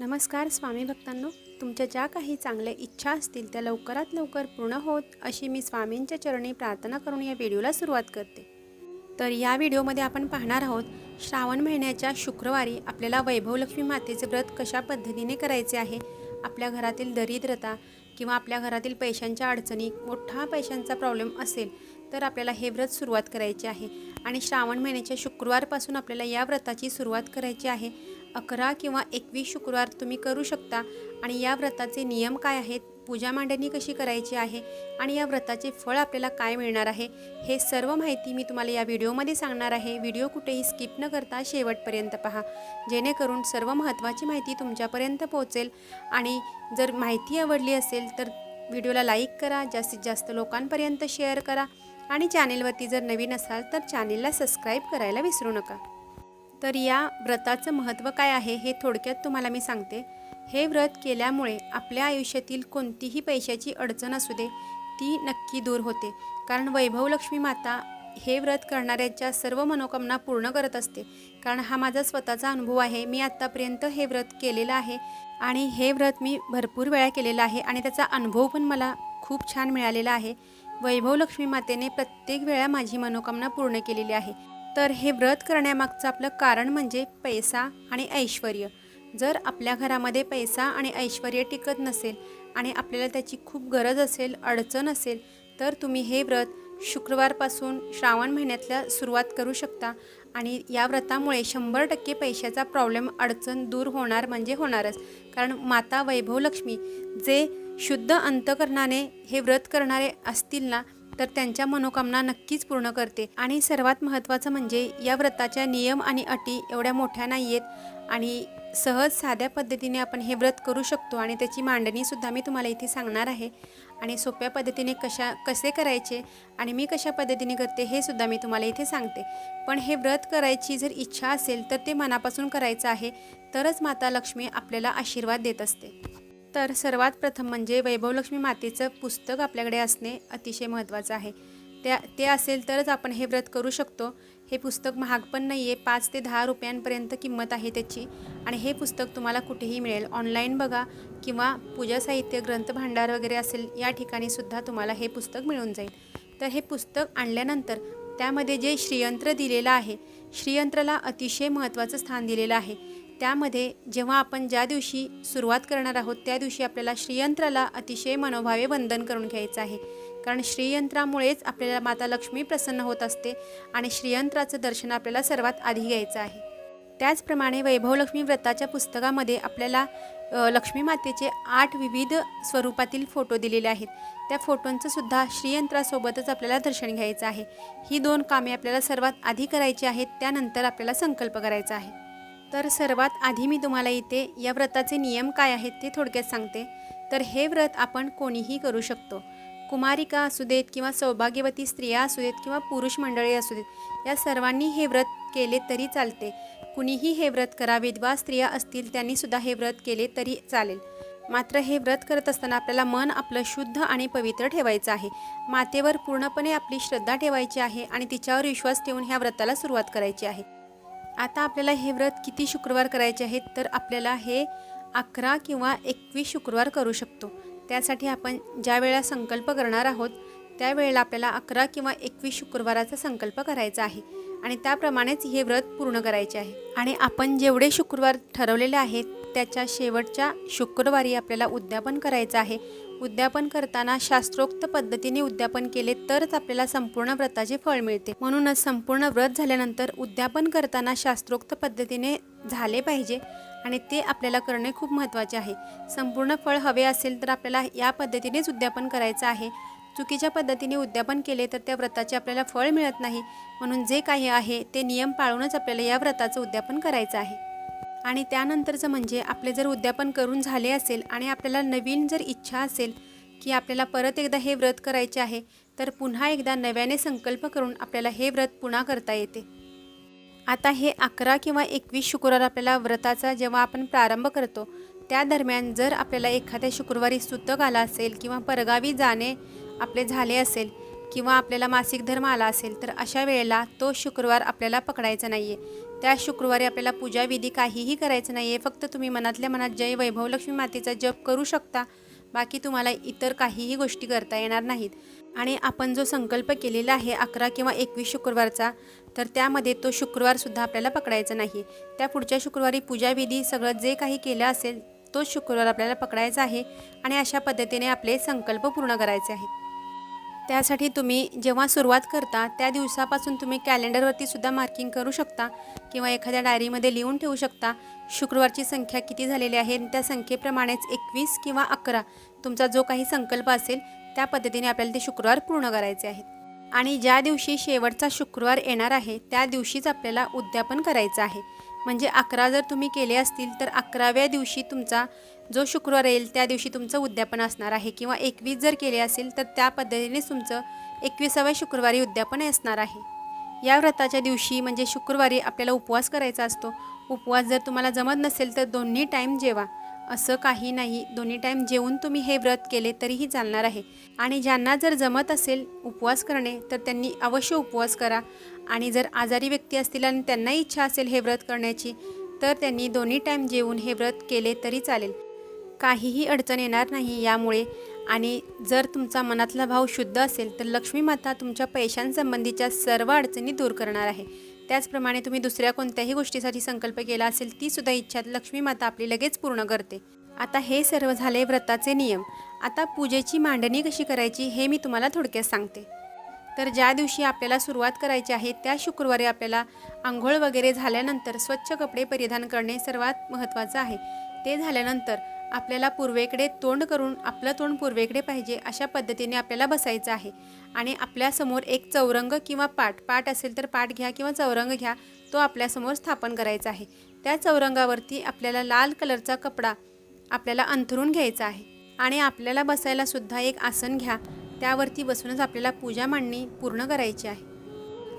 नमस्कार स्वामी भक्तांनो तुमच्या ज्या काही चांगल्या इच्छा असतील त्या लवकरात लवकर पूर्ण होत अशी मी स्वामींच्या चरणी प्रार्थना करून या व्हिडिओला सुरुवात करते. तर या व्हिडिओमध्ये आपण पाहणार आहोत श्रावण महिन्याच्या शुक्रवारी आपल्याला वैभवलक्ष्मी मातेचे व्रत कशा पद्धतीने करायचे आहे? आपल्या घरातील दरिद्रता किंवा आपल्या घरातील पैशांच्या अडचणी मोठा पैशांचा प्रॉब्लेम असेल तर आपल्याला हे व्रत सुरुवात करायचे आहे. आणि श्रावण महिन्याच्या शुक्रवारपासून आपल्याला या व्रताची सुरुवात करायची आहे. अकरा किंवा एकवीस शुक्रवार तुम्ही करू शकता. आणि या व्रताचे नियम काय आहेत? पूजा मांडणी कशी करायची आहे? आणि या व्रताचे फळ आपल्याला काय मिळणार आहे? हे सर्व माहिती मी तुम्हाला या व्हिडिओमध्ये सांगणार आहे. व्हिडिओ कुठेही स्किप न करता शेवटपर्यंत पहा. जेणेकरून सर्व महत्त्वाची माहिती तुमच्यापर्यंत पोहोचेल. आणि जर माहिती आवडली असेल तर व्हिडिओला लाईक करा. जास्तीत जास्त लोकांपर्यंत शेअर करा. आणि चॅनेलवरती जर नवीन असाल तर चॅनेलला सबस्क्राईब करायला विसरू नका. तर या व्रताचं महत्त्व काय आहे हे थोडक्यात तुम्हाला मी सांगते. हे व्रत केल्यामुळे आपल्या आयुष्यातील कोणतीही पैशाची अडचण असू दे ती नक्की दूर होते. कारण वैभवलक्ष्मी माता हे व्रत करणाऱ्याच्या सर्व मनोकामना पूर्ण करत असते. कारण हा माझा स्वतःचा अनुभव आहे. मी आत्तापर्यंत हे व्रत केलेलं आहे आणि हे व्रत मी भरपूर वेळा केलेलं आहे आणि त्याचा अनुभव पण मला खूप छान मिळालेला आहे. वैभवलक्ष्मी मातेने प्रत्येक वेळा माझी मनोकामना पूर्ण केलेली आहे. तर हे व्रत करण्यामागचं आपलं कारण म्हणजे पैसा आणि ऐश्वर जर आपल्या घरामध्ये पैसा आणि ऐश्वर टिकत नसेल आणि आपल्याला त्याची खूप गरज असेल अडचण असेल तर तुम्ही हे व्रत शुक्रवारपासून श्रावण महिन्यातल्या सुरुवात करू शकता आणि या व्रतामुळे शंभर टक्के पैशाचा प्रॉब्लेम अडचण दूर होणार म्हणजे होणारच. कारण माता वैभवलक्ष्मी जे शुद्ध अंतकरणाने हे व्रत करणारे असतील ना तर त्यांच्या मनोकामना नक्कीच पूर्ण करते. आणि सर्वात महत्त्वाचं म्हणजे या व्रताच्या नियम आणि अटी एवढ्या मोठ्या नाही आहेत आणि सहज साध्या पद्धतीने आपण हे व्रत करू शकतो. आणि त्याची मांडणीसुद्धा मी तुम्हाला इथे सांगणार आहे. आणि सोप्या पद्धतीने कशा कसे करायचे आणि मी कशा पद्धतीने करते हे सुद्धा मी तुम्हाला इथे सांगते. पण हे व्रत करायची जर इच्छा असेल तर ते मनापासून करायचं आहे. तरच माता लक्ष्मी आपल्याला आशीर्वाद देत असते. तर सर्वात प्रथम म्हणजे वैभवलक्ष्मी मातेचं पुस्तक आपल्याकडे असणे अतिशय महत्त्वाचं आहे. त्या ते असेल तरच आपण हे व्रत करू शकतो. हे पुस्तक महाग पण नाही आहे पाच ते दहा रुपयांपर्यंत किंमत आहे त्याची. आणि हे पुस्तक तुम्हाला कुठेही मिळेल. ऑनलाईन बघा किंवा पूजा साहित्य ग्रंथ भांडार वगैरे असेल या ठिकाणी सुद्धा तुम्हाला हे पुस्तक मिळून जाईल. तर हे पुस्तक आणल्यानंतर त्यामध्ये जे श्रीयंत्र दिलेलं आहे श्रीयंत्राला अतिशय महत्त्वाचं स्थान दिलेलं आहे. त्यामध्ये जेव्हा आपण ज्या दिवशी सुरुवात करणार आहोत त्या दिवशी आपल्याला श्रीयंत्राला अतिशय मनोभावे वंदन करून घ्यायचं आहे. कारण श्रीयंत्रामुळेच आपल्याला माता लक्ष्मी प्रसन्न होत असते आणि श्रीयंत्राचं दर्शन आपल्याला सर्वात आधी घ्यायचं आहे. त्याचप्रमाणे वैभवलक्ष्मी व्रताच्या पुस्तकामध्ये आपल्याला लक्ष्मी मातेचे आठ विविध स्वरूपातील फोटो दिलेले आहेत. त्या फोटोंचं सुद्धा श्रीयंत्रासोबतच आपल्याला दर्शन घ्यायचं आहे. ही दोन कामे आपल्याला सर्वात आधी करायची आहेत त्यानंतर आपल्याला संकल्प करायचा आहे. तर सर्वात आधी मी तुम्हाला इथे या व्रताचे नियम काय आहेत ते थोडक्यात सांगते. तर हे व्रत आपण कोणीही करू शकतो. कुमारिका असू देत किंवा सौभाग्यवती स्त्रिया असू देत किंवा पुरुष मंडळी असू देत या सर्वांनी हे व्रत केले तरी चालते. कुणीही हे व्रत करा विधवा स्त्रिया असतील त्यांनी सुद्धा हे व्रत केले तरी चालेल. मात्र हे व्रत करत असताना आपल्याला मन आपलं शुद्ध आणि पवित्र ठेवायचं आहे. मातेवर पूर्णपणे आपली श्रद्धा ठेवायची आहे आणि तिच्यावर विश्वास ठेवून ह्या व्रताला सुरुवात करायची आहे. आता आपल्याला हे व्रत किती शुक्रवार करायचे आहेत तर आपल्याला हे अकरा किंवा एकवीस शुक्रवार करू शकतो. त्यासाठी आपण ज्या वेळेला संकल्प करणार आहोत त्यावेळेला आपल्याला अकरा किंवा एकवीस शुक्रवाराचा संकल्प करायचा आहे. आणि त्याप्रमाणेच हे व्रत पूर्ण करायचे आहे. आणि आपण जेवढे शुक्रवार ठरवलेले आहेत त्याच्या शेवटच्या शुक्रवारी आपल्याला उद्यापन करायचं आहे. उद्यापन करताना शास्त्रोक्त पद्धतीने उद्यापन केले तरच आपल्याला संपूर्ण व्रताचे फळ मिळते. म्हणूनच संपूर्ण व्रत झाल्यानंतर उद्यापन करताना शास्त्रोक्त पद्धतीने झाले पाहिजे आणि ते आपल्याला करणे खूप महत्त्वाचे आहे. संपूर्ण फळ हवे असेल तर आपल्याला या पद्धतीनेच उद्यापन करायचं आहे. चुकीच्या पद्धतीने उद्यापन केले तर त्या व्रताचे आपल्याला फळ मिळत नाही. म्हणून जे काही आहे ते नियम पाळूनच आपल्याला या व्रताचं उद्यापन करायचं आहे. आणि त्यानंतरचं म्हणजे आपले जर उद्यापन करून झाले असेल आणि आपल्याला नवीन जर इच्छा असेल की आपल्याला परत एकदा हे व्रत करायचे आहे तर पुन्हा एकदा नव्याने संकल्प करून आपल्याला हे व्रत पुन्हा करता येते. आता हे अकरा किंवा एकवीस शुक्रवार आपल्याला व्रताचा जेव्हा आपण प्रारंभ करतो त्या दरम्यान जर आपल्याला एखाद्या शुक्रवारी सुतक आला असेल किंवा परगावी जाणे आपले झाले असेल किंवा आपल्याला मासिक धर्म आला असेल तर अशा वेळेला तो शुक्रवार आपल्याला पकडायचा नाही आहे त्या शुक्रवारी आपल्याला पूजाविधी काहीही करायचं नाही आहे फक्त तुम्ही मनातल्या मनात जय वैभव लक्ष्मी मातेचा जप करू शकता. बाकी तुम्हाला इतर काहीही गोष्टी करता येणार नाहीत. आणि आपण जो संकल्प केलेला आहे अकरा किंवा एकवीस शुक्रवारचा तर त्यामध्ये तो शुक्रवारसुद्धा आपल्याला पकडायचा नाही. त्या पुढच्या शुक्रवारी पूजाविधी सगळं जे काही केलं असेल तोच शुक्रवार आपल्याला पकडायचा आहे. आणि अशा पद्धतीने आपले संकल्प पूर्ण करायचे आहेत त्यासाठी तुम्ही जेव्हा सुरुवात करता त्या दिवसापासून तुम्ही कॅलेंडरवरती सुद्धा मार्किंग करू शकता किंवा एखाद्या डायरीमध्ये लिहून ठेवू शकता. शुक्रवारची संख्या किती झालेली आहे? आणि त्या संख्येप्रमाणेच एकवीस किंवा अकरा तुमचा जो काही संकल्प असेल त्या पद्धतीने आपल्याला ते शुक्रवार पूर्ण करायचे आहेत. आणि ज्या दिवशी शेवटचा शुक्रवार येणार आहे त्या दिवशीच आपल्याला उद्यापन करायचं आहे. म्हणजे अकरा जर तुम्ही केले असतील तर अकराव्या दिवशी तुमचा जो शुक्रवार येईल त्या दिवशी तुमचं उद्यापन असणार आहे. किंवा एकवीस जर केले असेल तर त्या पद्धतीनेच तुमचं एकविसाव्या शुक्रवारी उद्यापन असणार आहे. या व्रताच्या दिवशी म्हणजे शुक्रवारी आपल्याला उपवास करायचा असतो. उपवास जर तुम्हाला जमत नसेल तर दोन्ही टाईम जेवा. असं काही नाही. दोन्ही टाईम जेवून तुम्ही हे व्रत केले तरीही चालणार आहे. आणि ज्यांना जर जमत असेल उपवास करणे तर त्यांनी अवश्य उपवास करा. आणि जर आजारी व्यक्ती असतील आणि त्यांना इच्छा असेल हे व्रत करण्याची तर त्यांनी दोन्ही टाईम जेवून हे व्रत केले तरी चालेल. काहीही अडचण येणार नाही यामुळे. आणि जर तुमचा मनातला भाव शुद्ध असेल तर लक्ष्मी माता तुमच्या पैशांसंबंधीच्या सर्व अडचणी दूर करणार आहे. त्याचप्रमाणे तुम्ही दुसऱ्या कोणत्याही गोष्टीसाठी संकल्प केला असेल तीसुद्धा इच्छा लक्ष्मी माता आपली लगेच पूर्ण करते. आता हे सर्व झाले व्रताचे नियम. आता पूजेची मांडणी कशी करायची हे मी तुम्हाला थोडक्यात सांगते. तर ज्या दिवशी आपल्याला सुरुवात करायची आहे त्या शुक्रवारी आपल्याला आंघोळ वगैरे झाल्यानंतर स्वच्छ कपडे परिधान करणे सर्वात महत्त्वाचं आहे. ते झाल्यानंतर आपल्याला पूर्वेकडे तोंड करून आपलं तोंड पूर्वेकडे पाहिजे अशा पद्धतीने आपल्याला बसायचं आहे. आणि आपल्यासमोर एक चौरंग किंवा पाट पाट असेल तर पाट घ्या किंवा चौरंग घ्या तो आपल्यासमोर स्थापन करायचा आहे. त्या चौरंगावरती आपल्याला लाल कलरचा कपडा आपल्याला अंथरून घ्यायचा आहे. आणि आपल्याला बसायला सुद्धा एक आसन घ्या त्यावरती बसूनच आपल्याला पूजा मांडणी पूर्ण करायची आहे.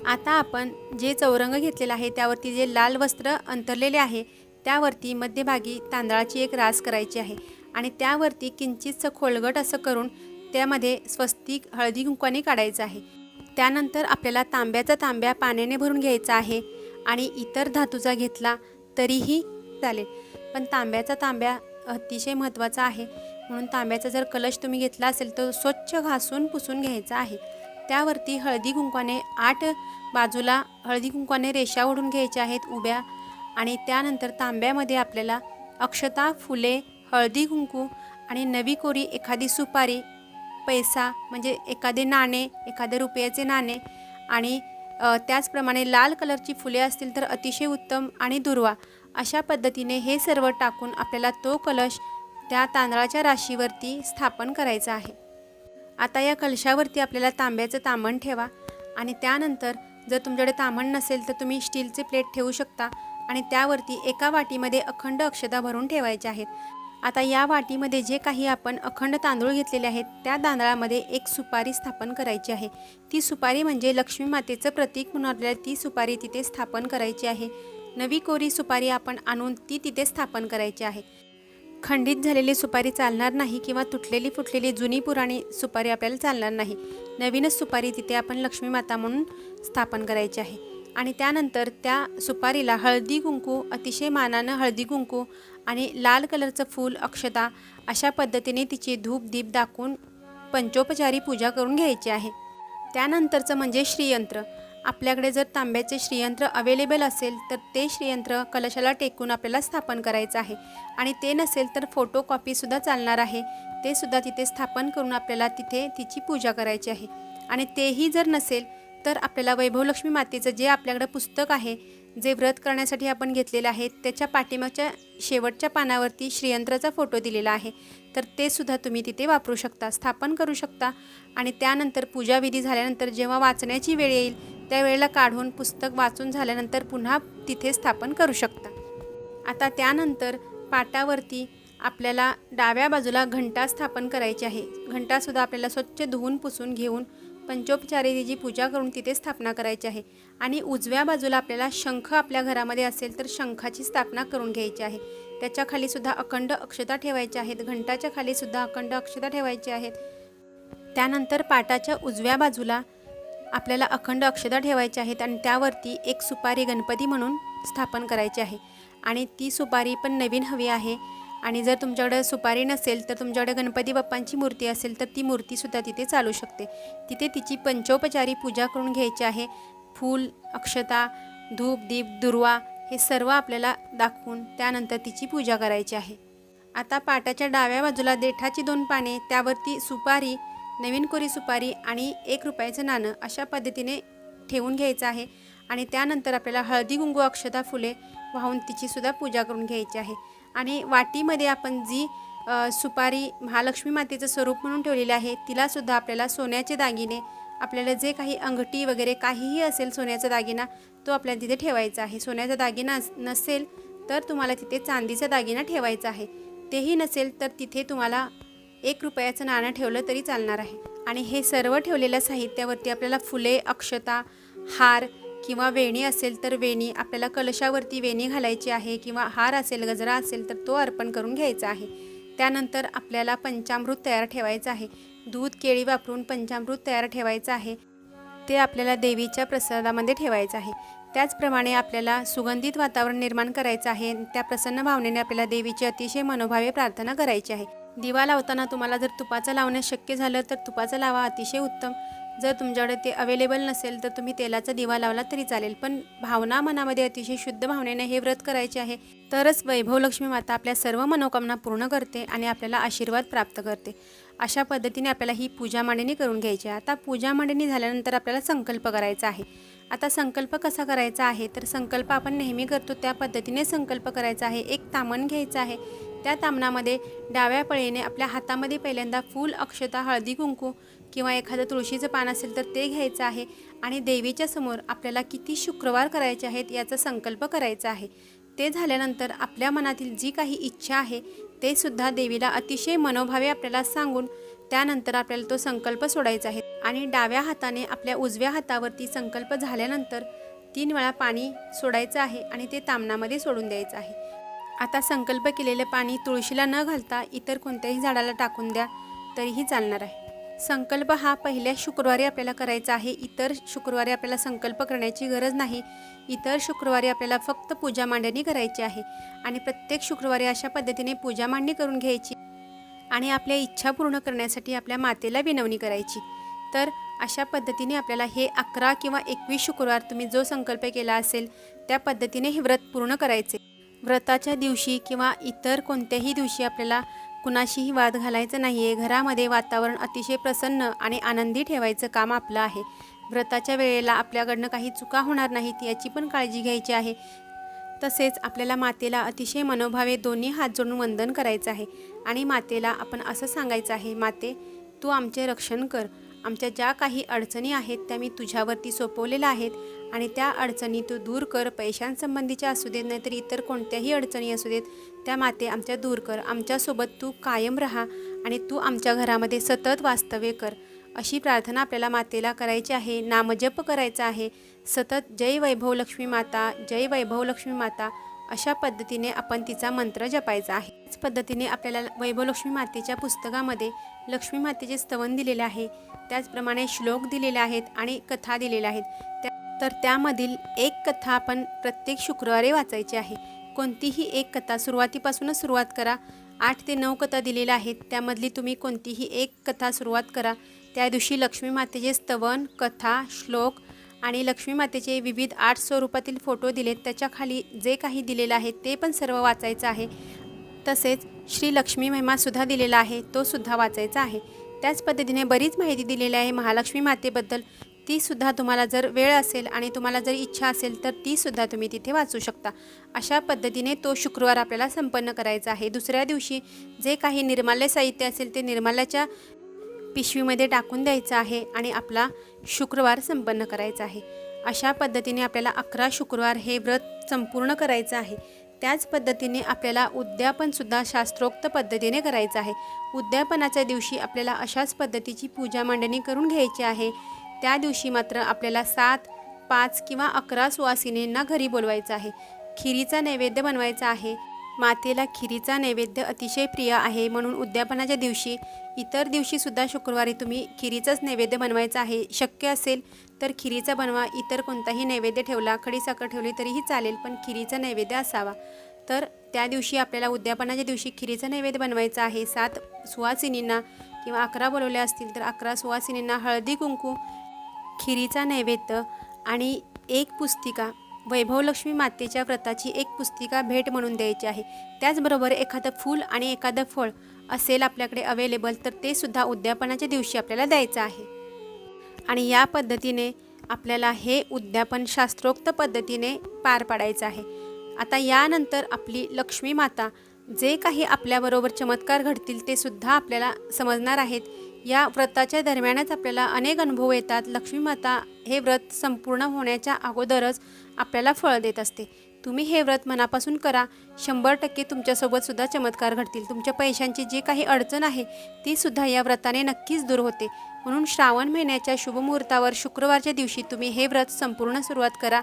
आता आपण जे चौरंग घेतलेलं आहे त्यावरती जे लाल वस्त्र अंतरलेले आहे त्यावरती मध्यभागी तांदळाची एक रास करायची आहे आणि त्यावरती किंचितचं खोलगट असं करून त्यामध्ये स्वस्तिक हळदी कुंकवाने काढायचं आहे. त्यानंतर आपल्याला तांब्याचा तांब्या पाण्याने भरून घ्यायचा आहे आणि इतर धातूचा घेतला तरीही चालेल. पण तांब्याचा तांब्या अतिशय महत्त्वाचा आहे. म्हणून तांब्याचा जर कलश तुम्ही घेतला असेल तर स्वच्छ घासून पुसून घ्यायचा आहे. त्यावरती हळदी कुंकवाने आठ बाजूला हळदी कुंकवाने रेषा ओढून घ्यायच्या आहेत उभ्या आणि त्यानंतर तांब्यामध्ये आपल्याला अक्षता फुले हळदी कुंकू आणि नवी कोरी एखादी सुपारी पैसा म्हणजे एखादे नाणे एखादे रुपयाचे नाणे आणि त्याचप्रमाणे लाल कलरची फुले असतील तर अतिशय उत्तम आणि दुर्वा अशा पद्धतीने हे सर्व टाकून आपल्याला तो कलश त्या तांदळाच्या राशीवरती स्थापन करायचा आहे. आता या कलशावरती आपल्याला तांब्याचं तामण ठेवा आणि त्यानंतर जर तुमच्याकडे तामण नसेल तर तुम्ही स्टीलचे प्लेट ठेवू शकता. आणि त्यावरती एका वाटीमध्ये अखंड अक्षता भरून ठेवायच्या आहेत. आता या वाटीमध्ये जे काही आपण अखंड तांदूळ घेतलेले आहेत त्या तांदळामध्ये एक सुपारी स्थापन करायची आहे. ती सुपारी म्हणजे लक्ष्मी मातेचं प्रतीक म्हणून आपल्याला ती सुपारी तिथे स्थापन करायची आहे. नवी कोरी सुपारी आपण आणून ती तिथे स्थापन करायची आहे. खंडित झालेली सुपारी चालणार नाही किंवा तुटलेली फुटलेली जुनी पुराणी सुपारी आपल्याला चालणार नाही. नवीनच सुपारी तिथे आपण लक्ष्मी माता म्हणून स्थापन करायची आहे. आणि त्यानंतर त्या सुपारीला हळदी कुंकू अतिशय मानानं हळदी कुंकू आणि लाल कलरचं फूल अक्षता अशा पद्धतीने तिची धूप दीप दाखवून पंचोपचारी पूजा करून घ्यायची आहे. त्यानंतरचं म्हणजे श्रीयंत्र. आपल्याकडे जर तांब्याचे श्रीयंत्र अवेलेबल असेल तर ते श्रीयंत्र कलशाला टेकून आपल्याला स्थापन करायचं आहे. आणि ते नसेल तर फोटो कॉपीसुद्धा चालणार आहे. ते सुद्धा तिथे स्थापन करून आपल्याला तिथे तिची पूजा करायची आहे. आणि तेही जर नसेल तर आपल्याला वैभवलक्ष्मी मातेचं जे आपल्याकडं पुस्तक आहे जे व्रत करण्यासाठी आपण घेतलेलं आहे त्याच्या पाठीमागच्या शेवटच्या पानावरती श्रीयंत्राचा फोटो दिलेला आहे. तर ते सुद्धा तुम्ही तिथे वापरू शकता स्थापन करू शकता. आणि त्यानंतर पूजाविधी झाल्यानंतर जेव्हा वाचण्याची वेळ येईल त्यावेळेला काढून पुस्तक वाचून झाल्यानंतर पुन्हा तिथे स्थापन करू शकता. आता त्यानंतर पाटावरती आपल्याला डाव्या बाजूला घंटा स्थापन करायची आहे. घंटासुद्धा आपल्याला स्वच्छ धुवून पुसून घेऊन पंचोपचारी जी पूजा करून तिथे स्थापना करायची आहे. आणि उजव्या बाजूला आपल्याला शंख आपल्या घरामध्ये असेल तर शंखाची स्थापना करून घ्यायची आहे. त्याच्या अखंड अक्षता ठेवायच्या आहेत. घंटाच्या खालीसुद्धा अखंड अक्षता ठेवायच्या आहेत. त्यानंतर पाटाच्या उजव्या बाजूला आपल्याला अखंड अक्षता ठेवायच्या आहेत आणि त्यावरती एक सुपारी गणपती म्हणून स्थापन करायची आहे. आणि ती सुपारी पण नवीन हवी आहे. आणि जर तुमच्याकडं सुपारी नसेल तर तुमच्याकडे गणपती बाप्पांची मूर्ती असेल तर ती मूर्तीसुद्धा तिथे चालू शकते. तिथे तिची पंचोपचारी पूजा करून घ्यायची आहे. फूल अक्षता धूप दीप दुर्वा हे सर्व आपल्याला दाखवून त्यानंतर तिची पूजा करायची आहे. आता पाटाच्या डाव्या बाजूला देठाची दोन पाने त्यावरती सुपारी नवीन कोरी सुपारी आणि एक रुपयाचं नाणं अशा पद्धतीने ठेवून घ्यायचं आहे. आणि त्यानंतर आपल्याला हळदी कुंकू अक्षता फुले वाहून तिचीसुद्धा पूजा करून घ्यायची आहे. आणि वाटीमध्ये आपण जी सुपारी महालक्ष्मी मातेचं स्वरूप म्हणून ठेवलेली आहे तिलासुद्धा आपल्याला सोन्याचे दागिने आपल्याला जे काही अंगठी वगैरे काहीही असेल सोन्याचा दागिना तो आपल्याला तिथे ठेवायचा आहे. सोन्याचा दागिना नसेल तर तुम्हाला तिथे चांदीचा दागिना ठेवायचा आहे. तेही नसेल तर तिथे तुम्हाला एक रुपयाचं नाणं ठेवलं तरी चालणार आहे. आणि हे सर्व ठेवलेल्या साहित्यावरती आपल्याला फुले अक्षता हार किंवा वेणी असेल तर वेणी आपल्याला कलशावरती वेणी घालायची आहे किंवा हार असेल गजरा असेल तर तो अर्पण करून घ्यायचा आहे. त्यानंतर आपल्याला पंचामृत तयार ठेवायचं आहे. दूध केळी वापरून पंचामृत तयार ठेवायचं आहे. ते आपल्याला देवीच्या प्रसादामध्ये ठेवायचं आहे. त्याचप्रमाणे आपल्याला सुगंधित वातावरण निर्माण करायचं आहे. त्या प्रसन्न भावनेने आपल्याला देवीची अतिशय मनोभावे प्रार्थना करायची आहे. दिवा लावताना तुम्हाला जर तुपाचं लावणं शक्य झालं तर तुपाचं लावा अतिशय उत्तम. जर तुमच्याकडे ते अवेलेबल नसेल तर तुम्ही तेलाचा दिवा लावला तरी चालेल. पण भावना मनामध्ये अतिशय शुद्ध भावनेने हे व्रत करायचे आहे. तरच वैभव लक्ष्मी माता आपल्या सर्व मनोकामना पूर्ण करते आणि आपल्याला आशीर्वाद प्राप्त करते. अशा पद्धतीने आपल्याला ही पूजा मांडणी करून घ्यायची आहे. आता पूजा मांडणी झाल्यानंतर आपल्याला संकल्प करायचा आहे. आता संकल्प कसा करायचा आहे? तर संकल्प आपण नेहमी करतो त्या पद्धतीने संकल्प करायचा आहे. एक तामण घ्यायचं आहे. त्या तामणामध्ये डाव्या पळीने आपल्या हातामध्ये पहिल्यांदा फूल अक्षता हळदी कुंकू किंवा एखादं तुळशीचं पान असेल तर ते घ्यायचं आहे. आणि देवीच्या समोर आपल्याला किती शुक्रवार करायचे आहेत याचा संकल्प करायचा आहे. ते झाल्यानंतर आपल्या मनातील जी काही इच्छा आहे ते सुद्धा देवीला अतिशय मनोभावे आपल्याला सांगून त्यानंतर आपल्याला तो संकल्प सोडायचा आहे. आणि डाव्या हाताने आपल्या उजव्या हातावरती संकल्प झाल्यानंतर तीन वेळा पाणी सोडायचं आहे आणि ते तामणामध्ये सोडून द्यायचं आहे. आता संकल्प केलेलं पाणी तुळशीला न घालता इतर कोणत्याही झाडाला टाकून द्या तरीही चालणार आहे. संकल्प हा पहिल्या शुक्रवारी आपल्याला करायचा आहे. इतर शुक्रवारी आपल्याला संकल्प करण्याची गरज नाही. इतर शुक्रवारी आपल्याला फक्त पूजा मांडणी करायची आहे. आणि प्रत्येक शुक्रवारी अशा पद्धतीने पूजा मांडणी करून घ्यायची आणि आपल्या इच्छा पूर्ण करण्यासाठी आपल्या मातेला विनवणी करायची. तर अशा पद्धतीने आपल्याला हे अकरा किंवा एकवीस शुक्रवार तुम्ही जो संकल्प केला असेल त्या पद्धतीने हे व्रत पूर्ण करायचे. व्रताच्या दिवशी किंवा इतर कोणत्याही दिवशी आपल्याला कुणाशीही वाद घालायचं नाही आहे घरामध्ये वातावरण अतिशय प्रसन्न आणि आनंदी ठेवायचं काम आपलं आहे. व्रताच्या वेळेला आपल्याकडनं काही चुका होणार नाहीत याची पण काळजी घ्यायची आहे. तसेच आपल्याला मातेला अतिशय मनोभावे दोन्ही हात जोडून वंदन करायचं आहे. आणि मातेला आपण असं सांगायचं आहे माते तू आमचे रक्षण कर. आमच्या ज्या काही अडचणी आहेत त्या मी तुझ्यावरती सोपवलेल्या आहेत आणि त्या अडचणी तू दूर कर पैशांसंबंधीच्या असू देत नाहीतर इतर कोणत्याही अडचणी असू देत त्या माते आमच्या दूर कर. आमच्यासोबत तू कायम राहा आणि तू आमच्या घरामध्ये सतत वास्तव्य कर. अशी प्रार्थना आपल्याला मातेला करायची आहे नामजप करायचा आहे. सतत जय वैभव लक्ष्मी माता जय वैभव लक्ष्मी माता. अशा पद्धतीने आपण तिचा मंत्र जपायचा आहे. त्याच पद्धतीने आपल्याला वैभवलक्ष्मी मातेच्या पुस्तकामध्ये लक्ष्मी मातेचे स्तवन दिलेले आहे. त्याचप्रमाणे श्लोक दिलेले आहेत आणि कथा दिलेल्या आहेत. त्या तर त्यामधील एक कथा आपण प्रत्येक शुक्रवारी वाचायची आहे. कोणतीही एक कथा सुरुवातीपासूनच सुरुवात करा. आठ ते नऊ कथा दिलेल्या आहेत. त्यामधली तुम्ही कोणतीही एक कथा सुरुवात करा. त्या दिवशी लक्ष्मी मातेचे स्तवन कथा श्लोक आणि लक्ष्मी मातेचे विविध आठ स्वरूपातील फोटो दिलेत. त्याच्याखाली जे काही दिलेलं आहे ते पण सर्व वाचायचं आहे. तसेच श्री लक्ष्मी महिमासुद्धा दिलेला आहे. तो सुद्धा वाचायचा आहे. त्याच पद्धतीने बरीच माहिती दिलेली आहे महालक्ष्मी मातेबद्दल. तीसुद्धा तुम्हाला जर वेळ असेल आणि तुम्हाला जर इच्छा असेल तर तीसुद्धा तुम्ही तिथे वाचू शकता. अशा पद्धतीने तो शुक्रवार आपल्याला संपन्न करायचा आहे. दुसऱ्या दिवशी जे काही निर्माल्य साहित्य असेल ते निर्माल्याच्या पिशवीमध्ये टाकून द्यायचं आहे आणि आपला शुक्रवार संपन्न करायचा आहे. अशा पद्धतीने आपल्याला अकरा शुक्रवार हे व्रत संपूर्ण करायचं आहे. त्याच पद्धतीने आपल्याला उद्यापनसुद्धा शास्त्रोक्त पद्धतीने करायचं आहे. उद्यापनाच्या दिवशी आपल्याला अशाच पद्धतीची पूजा मांडणी करून घ्यायची आहे. त्या दिवशी मात्र आपल्याला सात पाच किंवा अकरा सुवासिनींना घरी बोलवायचं आहे. खिरीचा नैवेद्य बनवायचा आहे. मातेला खिरीचा नैवेद्य अतिशय प्रिय आहे म्हणून उद्यापनाच्या दिवशी इतर दिवशीसुद्धा शुक्रवारी तुम्ही खिरीचाच नैवेद्य बनवायचा आहे. शक्य असेल तर खिरीचा बनवा. इतर कोणताही नैवेद्य ठेवला खडीसाखर ठेवली तरीही चालेल पण खिरीचा नैवेद्य असावा. तर त्या दिवशी आपल्याला उद्यापनाच्या दिवशी खिरीचा नैवेद्य बनवायचा आहे. सात सुवासिनींना किंवा अकरा बोलवल्या असतील तर अकरा सुवासिनींना हळदी कुंकू खिरीचा नैवेद्य आणि एक पुस्तिका वैभवलक्ष्मी मातेच्या व्रताची एक पुस्तिका भेट म्हणून द्यायची आहे. त्याचबरोबर एखादं फूल आणि एखादं फळ असेल आपल्याकडे अवेलेबल तर ते सुद्धा उद्यापनाच्या दिवशी आपल्याला द्यायचं आहे. आणि या पद्धतीने आपल्याला हे उद्यापन शास्त्रोक्त पद्धतीने पार पाडायचं आहे. आता यानंतर आपली लक्ष्मी माता जे काही आपल्याबरोबर चमत्कार घडतील ते सुद्धा आपल्याला समजणार आहेत. या व्रताच्या दरम्यानच आपल्याला अनेक अनुभव येतात. लक्ष्मी माता हे व्रत संपूर्ण होण्याच्या अगोदरच आपल्याला फळ देत असते. तुम्ही हे व्रत मनापासून करा. शंभर टक्के तुमच्यासोबतसुद्धा चमत्कार घडतील. तुमच्या पैशांची जी काही अडचण आहे तीसुद्धा या व्रताने नक्कीच दूर होते. म्हणून श्रावण महिन्याच्या शुभमुहूर्तावर शुक्रवारच्या दिवशी तुम्ही हे व्रत संपूर्ण सुरुवात करा.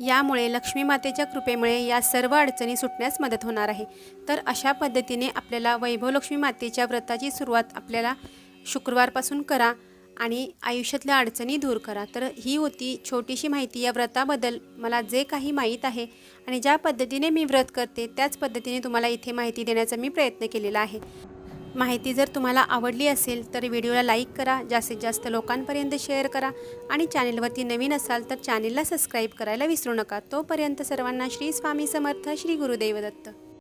यामुळे लक्ष्मी मातेच्या कृपेमुळे या सर्व अडचणी सुटण्यास मदत होणार आहे. तर अशा पद्धतीने आपल्याला वैभवलक्ष्मी मातेच्या व्रताची सुरुवात आपल्याला शुक्रवारपासून करा आणि आयुष्यातल्या अडचणी दूर करा. तर ही होती छोटीशी माहिती या व्रताबद्दल. मला जे काही माहीत आहे आणि ज्या पद्धतीने मी व्रत करते त्याच पद्धतीने तुम्हाला इथे माहिती देण्याचा मी प्रयत्न केलेला आहे. माहिती जर तुम्हाला आवडली असेल तर व्हिडिओला लाईक करा जास्तीत जास्त लोकांपर्यंत शेअर करा आणि चॅनेलवरती नवीन असाल तर चॅनेलला सबस्क्राईब करायला विसरू नका. तोपर्यंत सर्वांना श्री स्वामी समर्थ श्री गुरुदेव दत्त.